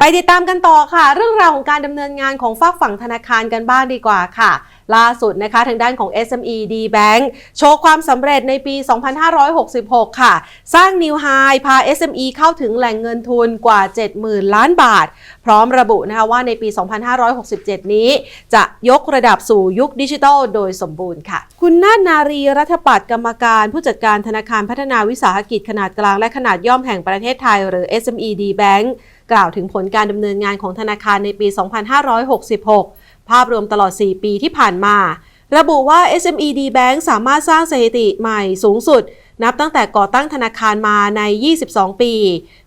ไปติดตามกันต่อค่ะ เรื่องราวของการดำเนินงานของฝากฝั่งธนาคารกันบ้างดีกว่าค่ะล่าสุดนะคะทางด้านของ SME D Bank โชว์ความสำเร็จในปี 2566 ค่ะ สร้างนิวไฮพา SME เข้าถึงแหล่งเงินทุนกว่า 70,000 ล้านบาท พร้อมระบุนะคะว่าในปี 2567 นี้ จะยกระดับสู่ยุคดิจิทัลโดยสมบูรณ์ค่ะ คุณนาฏนารีรัฐปัตย์กรรมการผู้จัดการธนาคารพัฒนาวิสาหกิจขนาดกลางและขนาดย่อมแห่งประเทศไทย หรือ SME D Bank กล่าวถึงผลการดำเนินงานของธนาคารในปี 2566 ภาพรวมตลอด 4 ปีที่ผ่านมา ระบุว่า SME D Bank สามารถสร้างสถิติใหม่สูงสุด นับตั้งแต่ก่อตั้งธนาคารมาใน 22 ปี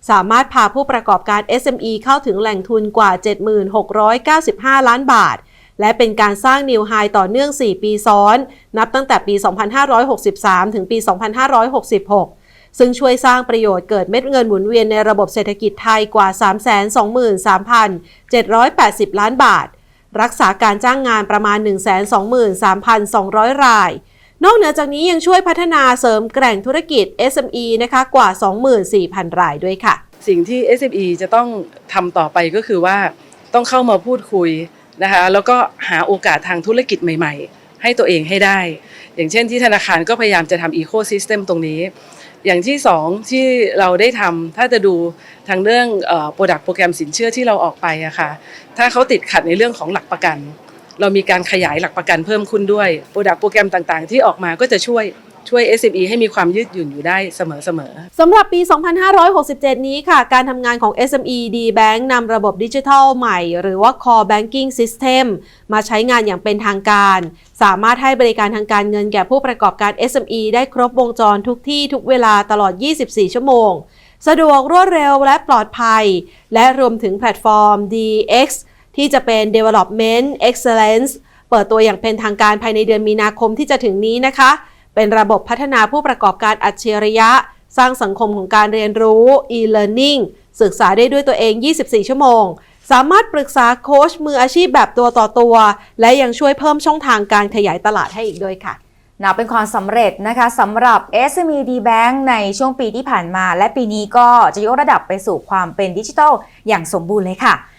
สามารถพาผู้ประกอบการ SME เข้าถึงแหล่งทุนกว่า 7695 ล้านบาท และเป็นการสร้างนิวไฮต่อเนื่อง 4 ปีซ้อน นับตั้งแต่ปี 2563 ถึงปี 2566ซึ่งช่วยสร้างประโยชน์เกิดเม็ดเงินหมุนเวียนในระบบเศรษฐกิจไทยกว่า 323,780 ล้านบาท รักษาการจ้างงานประมาณ 123,200 ราย นอกเหนือจากนี้ยังช่วยพัฒนาเสริมแกร่งธุรกิจ SME นะคะกว่า 24,000 รายด้วยค่ะ สิ่งที่ SME จะต้องทำต่อไปก็คือว่าต้องเข้ามาพูดคุยนะคะแล้วก็หาโอกาสทางธุรกิจใหม่ ๆ ให้ตัวเองให้ได้ อย่างเช่นที่ธนาคารก็พยายามจะทำอีโคซิสเต็มตรงนี้ อย่างที่สองที่เราได้ทำถ้าจะดูทางเรื่องโปรดักต์โปรแกรมสินเชื่อที่เราออกไปอะค่ะถ้าเขาติดขัดในเรื่องของหลักประกัน เรามีการขยายหลักประกันเพิ่มขึ้นด้วยโปรดักต์โปรแกรมต่างๆ ที่ออกมาก็จะช่วย ช่วย SME ให้มีความยืดหยุ่นอยู่ได้เสมอๆสำหรับปี 2567 นี้ค่ะ การทำงานของ SME D Bank นำระบบดิจิทัลใหม่ หรือว่า Core Banking System มาใช้งานอย่างเป็นทางการ สามารถให้บริการทางการเงินแก่ผู้ประกอบการ SME ได้ครบวงจรทุกที่ทุกเวลาตลอด 24 ชั่วโมง สะดวกรวดเร็วและปลอดภัย และรวมถึงแพลตฟอร์ม DX ที่จะเป็น Development Excellence เปิดตัวอย่างเป็นทางการภายในเดือนมีนาคมที่จะถึงนี้นะคะ เป็นระบบพัฒนาผู้ประกอบการอัจฉริยะ สร้างสังคมของการเรียนรู้ e-learning ศึกษาได้ด้วยตัวเอง 24 ชั่วโมง สามารถปรึกษาโค้ชมืออาชีพแบบตัวต่อตัว และยังช่วยเพิ่มช่องทางการขยายตลาดให้อีกด้วยค่ะนับเป็นความสำเร็จนะคะสำหรับ SME D Bank ในช่วงปีที่ผ่านมา และปีนี้ก็จะยกระดับไปสู่ความเป็นดิจิทัลอย่างสมบูรณ์เลยค่ะ